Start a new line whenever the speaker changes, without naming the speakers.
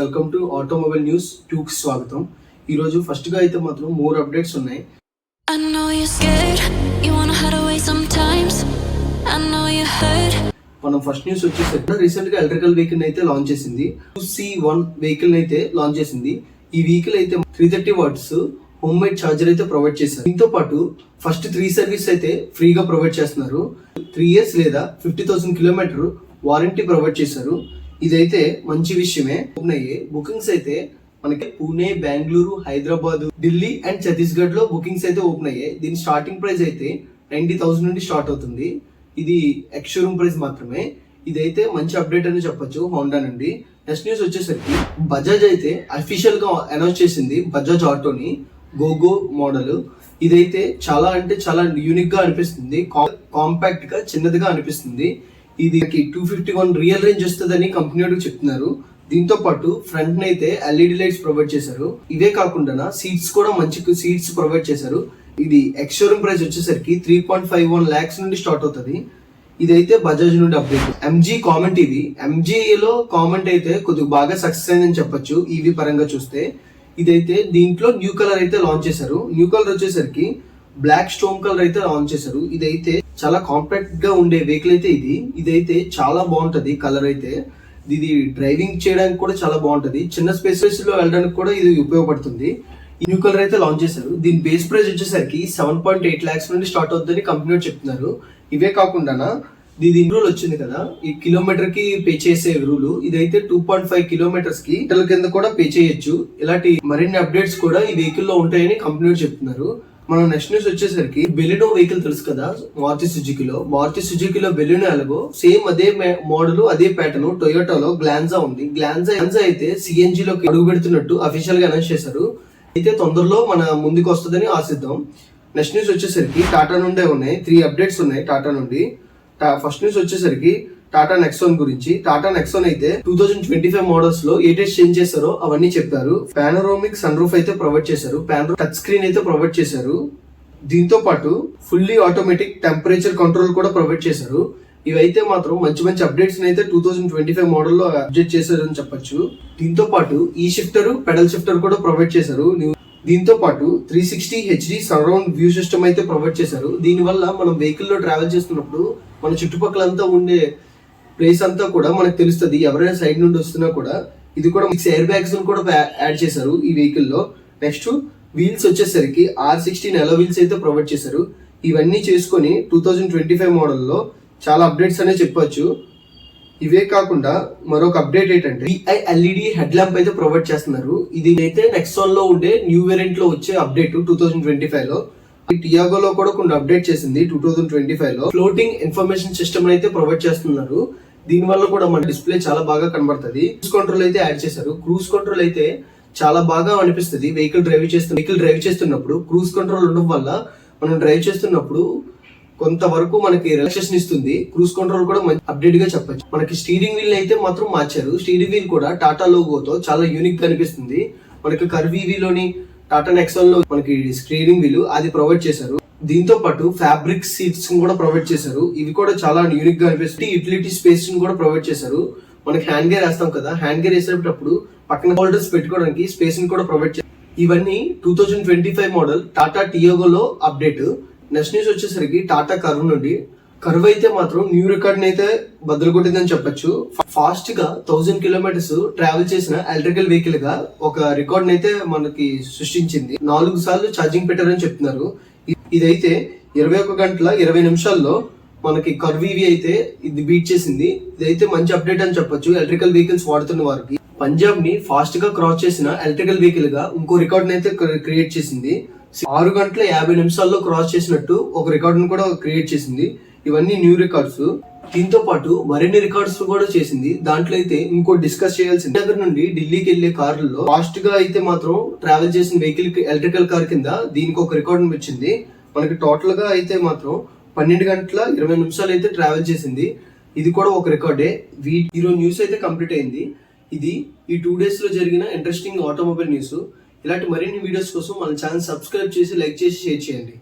Welcome to automobile news టూకి స్వాగతం. ఈరోజు ఫస్ట్గా అయితే మాత్రం మోర్ అప్డేట్స్ ఉన్నాయి. మనం ఫస్ట్ న్యూస్ వచ్చేసరికి రీసెంట్గా ఎలక్ట్రికల్ వెహికల్ అయితే లాంచ్ చేసింది. సి వన్ వెహికల్ అయితే లాంచ్ చేసింది. ఈ వెహికల్ అయితే three thirty watts home made charger అయితే ప్రొవైడ్ చేశారు. దీంతో పాటు ఫస్ట్ త్రీ సర్వీస్ అయితే ఫ్రీగా ప్రొవైడ్ చేస్తున్నారు. త్రీ ఇయర్స్ లేదా fifty thousand kilometre warranty provide చేశారు. ఇదైతే మంచి విషయమే. ఓపెన్ బుకింగ్స్ అయితే మనకి పూణే బెంగళూరు హైదరాబాద్ ఢిల్లీ అండ్ ఛత్తీస్గఢ్లో బుకింగ్స్ అయితే ఓపెన్ అయ్యాయి దీని స్టార్టింగ్ ప్రైస్ అయితే నైన్టీ థౌసండ్ నుండి స్టార్ట్ అవుతుంది. ఇది ఎక్స్షోరూమ్ ప్రైస్ మాత్రమే. ఇదైతే మంచి అప్డేట్ అని చెప్పొచ్చు హోండా నుండి. నెక్స్ట్ న్యూస్ వచ్చేసరికి బజాజ్ అయితే అఫీషియల్గా అనౌన్స్ చేసింది బజాజ్ ఆటోని గోగో మోడల్ ఇదైతే చాలా అంటే చాలా యూనిక్గా అనిపిస్తుంది. కాంపాక్ట్గా చిన్నదిగా అనిపిస్తుంది. ఇది two fifty one real range వస్తుందని కంపెనీ వాడు చెప్తున్నారు. దీంతో పాటు ఫ్రంట్ అయితే ఎల్ఈడి లైట్స్ ప్రొవైడ్ చేశారు. ఇవే కాకుండా సీట్స్ కూడా మంచి సీట్స్ ప్రొవైడ్ చేశారు. ఇది ఎక్స్షోరూమ్ ప్రైస్ వచ్చేసరికి three point five one lakhs నుండి స్టార్ట్ అవుతుంది. ఇదైతే బజాజ్ నుండి అప్డేట్ ఎంజీ కామెంట్ ఇది. ఎంజీలో కామెంట్ అయితే కొద్దిగా బాగా సక్సెస్ అయిందని చెప్పొచ్చు ఈవీ పరంగా చూస్తే. ఇదైతే దీంట్లో న్యూ కలర్ అయితే లాంచ్ చేశారు. న్యూ కలర్ వచ్చేసరికి బ్లాక్ స్టోన్ కలర్ అయితే లాంచ్ చేశారు. ఇదైతే చాలా కాంపాక్ట్గా ఉండే వెహికల్ అయితే ఇది. ఇదైతే చాలా బాగుంటది కలర్ అయితే. ఇది డ్రైవింగ్ చేయడానికి కూడా చాలా బాగుంటది. చిన్న స్పేసెస్లో వెళ్ళడానికి కూడా ఇది ఉపయోగపడుతుంది. న్యూ కలర్ అయితే లాంచ్ చేశారు. దీని బేస్ ప్రైస్ వచ్చేసరికి సెవెన్ పాయింట్ ఎయిట్ లాక్స్ నుండి స్టార్ట్ అవుతుందని కంపెనీ చెప్తున్నారు. ఇవే కాకుండా ఇది రూల్ వచ్చింది కదా. ఈ కిలోమీటర్కి పే చేసే రూల్ ఇదైతే టూ పాయింట్ ఫైవ్ కిలోమీటర్స్కి కింద కూడా పే చేయొచ్చు. ఇలాంటి మరిన్ని అప్డేట్స్ కూడా ఈ వెహికల్లో ఉంటాయని కంపెనీ చెప్తున్నారు. మనం నెక్స్ట్ న్యూస్ వచ్చేసరికి బెలినో వెహికల్ తెలుసు కదా? మారుతి సుజుకిలో మారుతి సుజుకిలో బెలినో ఎలాగో సేమ్ అదే మోడల్ అదే ప్యాటర్న్ టొయోటాలో గ్లాన్జా ఉంది. గ్లాన్జా గ్లాన్జా అయితే సిఎన్జి లో అడుగు పెడుతున్నట్టు అఫీషియల్గా అనౌన్స్ చేశారు. అయితే తొందరలో మన ముందుకు వస్తుందని ఆశిద్దాం. నెక్స్ట్ న్యూస్ వచ్చేసరికి టాటా నుండే ఉన్నాయి. త్రీ అప్డేట్స్ ఉన్నాయి టాటా నుండి. ఫస్ట్ న్యూస్ వచ్చేసరికి టాటా నెక్సోన్ గురించి. టాటా నెక్సోన్ అయితే టూ థౌజండ్ ట్వంటీ ఫైవ్ మోడల్స్లో ఏ టెస్ట్ చేంజ్ చేశారో అవన్నీ చెప్పారు పానరోమిక్ సన్ రూఫ్ అయితే ప్రొవైడ్ చేశారు. పాన్ టచ్ స్క్రీన్ అయితే ప్రొవైడ్ చేశారు. దీంతో పాటు ఫుల్లీ ఆటోమేటిక్ టెంపరేచర్ కంట్రోల్ కూడా ప్రొవైడ్ చేశారు. ఇవైతే మాత్రం మంచి మంచి అప్డేట్స్ అయితే టూ థౌసండ్ ట్వంటీ ఫైవ్ మోడల్లో అప్డేట్ చేశారని చెప్పొచ్చు. దీంతో పాటు ఈ షిఫ్టర్ పెడల్ షిఫ్టర్ కూడా ప్రొవైడ్ చేశారు. దీంతో పాటు three sixty HD surround view system అయితే ప్రొవైడ్ చేశారు. దీని వల్ల మనం వెహికల్లో ట్రావెల్ చేస్తున్నప్పుడు మన చుట్టుపక్కలంతా ఉండే ప్లేస్ అంతా కూడా మనకు తెలుస్తుంది. ఎవరైనా సైడ్ నుండి వస్తున్నా కూడా ఇది కూడా మిక్స్ ఎయిర్ బ్యాగ్స్ కూడా యాడ్ చేశారు ఈ వెహికల్లో. నెక్స్ట్ వీల్స్ వచ్చేసరికి ఆర్ సిక్స్టీన్ ఎలో వీల్స్ అయితే ప్రొవైడ్ చేశారు. ఇవన్నీ చేసుకొని టూ థౌజండ్ ట్వంటీ ఫైవ్ మోడల్లో చాలా అప్డేట్స్ అనే చెప్పొచ్చు. ఇవే కాకుండా మరొక అప్డేట్ ఏంటంటే విఐ ఎల్ఈడి హెడ్ ల్యాంప్ అయితే ప్రొవైడ్ చేస్తున్నారు. ఇది అయితే నెక్సాన్లో ఉండే న్యూ వేరియంట్లో వచ్చే అప్డేట్ టూ థౌసండ్ ట్వంటీ ఫైవ్లో టియాగో లో కూడా కొన్ని అప్డేట్ చేసింది టూ థౌజండ్ ట్వంటీ ఫైవ్లో. ఫ్లోటింగ్ ఇన్ఫర్మేషన్ సిస్టమ్ అయితే ప్రొవైడ్ చేస్తున్నారు. దీని వల్ల కూడా మన డిస్ప్లే చాలా బాగా కనబడుతుంది. క్రూజ్ కంట్రోల్ అయితే యాడ్ చేశారు. క్రూజ్ కంట్రోల్ అయితే చాలా బాగా అనిపిస్తుంది. వెహికల్ డ్రైవ్ చేస్తు వెహికల్ డ్రైవ్ చేస్తున్నప్పుడు క్రూజ్ కంట్రోల్ ఉండడం వల్ల మనం డ్రైవ్ చేస్తున్నప్పుడు కొంతవరకు మనకి రిలాక్సేషన్ ఇస్తుంది. క్రూజ్ కంట్రోల్ కూడా మంచి అప్డేట్గా చెప్పచ్చు. మనకి స్టీరింగ్ వీల్ అయితే మాత్రం మార్చారు. స్టీరింగ్ వీల్ కూడా టాటా లోగోతో చాలా యూనిక్గా అనిపిస్తుంది. మనకి కర్వీవీలోని లోని టాటా నెక్సాన్లో మనకి స్టీరింగ్ వీల్ అది ప్రొవైడ్ చేశారు. దీంతో పాటు ఫ్యాబ్రిక్ సీట్స్ కూడా ప్రొవైడ్ చేశారు. ఇవి కూడా చాలా యూనిక్గా అనిపిస్తుంది. యూటిలిటీ స్పేస్ కూడా ప్రొవైడ్ చేశారు. మనకి హ్యాండ్ గేర్ వేస్తాం కదా హ్యాండ్ గేర్ వేసేటప్పుడు పక్కన హోల్డర్స్ పెట్టుకోవడానికి స్పేస్ కూడా ప్రొవైడ్ చేశారు ఇవన్నీ two thousand twenty five model Tata టియోగోలో update next news వచ్చేసరికి టాటా కర్వ్ నుండి. కర్వ్ అయితే మాత్రం న్యూ రికార్డ్ అయితే బదులు కొట్టిందని చెప్పొచ్చు. ఫాస్ట్గా థౌసండ్ కిలోమీటర్స్ ట్రావెల్ చేసిన ఎలక్ట్రికల్ వెహికల్గా ఒక రికార్డ్ అయితే మనకి సృష్టించింది. నాలుగు సార్లు ఛార్జింగ్ పెట్టారని చెప్తున్నారు. ఇదైతే ఇరవై ఒక గంటల ఇరవై నిమిషాల్లో మనకి కర్వీవి అయితే ఇది బీట్ చేసింది. ఇదైతే మంచి అప్డేట్ అని చెప్పొచ్చు. ఎలక్ట్రికల్ వెహికల్స్ వాడుతున్న వారికి. పంజాబ్ని ఫాస్ట్గా క్రాస్ చేసిన ఎలక్ట్రికల్ వెహికల్గా ఇంకో రికార్డ్ అయితే క్రియేట్ చేసింది. ఆరు గంటల యాభై నిమిషాల్లో క్రాస్ చేసినట్టు ఒక రికార్డ్ కూడా క్రియేట్ చేసింది. ఇవన్నీ న్యూ రికార్డ్స్ దీంతో పాటు మరిన్ని రికార్డ్స్ కూడా చేసింది. దాంట్లో అయితే ఇంకో డిస్కస్ చేయాల్సింది. దగ్గర నుండి ఢిల్లీకి వెళ్ళే కార్లలో ఫాస్ట్గా అయితే మాత్రం ట్రావెల్ చేసిన వెహికల్ ఎలక్ట్రికల్ కార్ కింద దీనికి ఒక రికార్డ్ వచ్చింది మనకి టోటల్గా అయితే మాత్రం పన్నెండు గంటల ఇరవై నిమిషాలు అయితే ట్రావెల్ చేసింది. ఇది కూడా ఒక రికార్డే వీ ఈరోజు న్యూస్ అయితే కంప్లీట్ అయింది. ఇది ఈ టూ డేస్లో జరిగిన ఇంట్రెస్టింగ్ ఆటోమొబైల్ న్యూస్ ఇలాంటి మరిన్ని వీడియోస్ కోసం మన ఛానల్ సబ్స్క్రైబ్ చేసి లైక్ చేసి షేర్ చేయండి.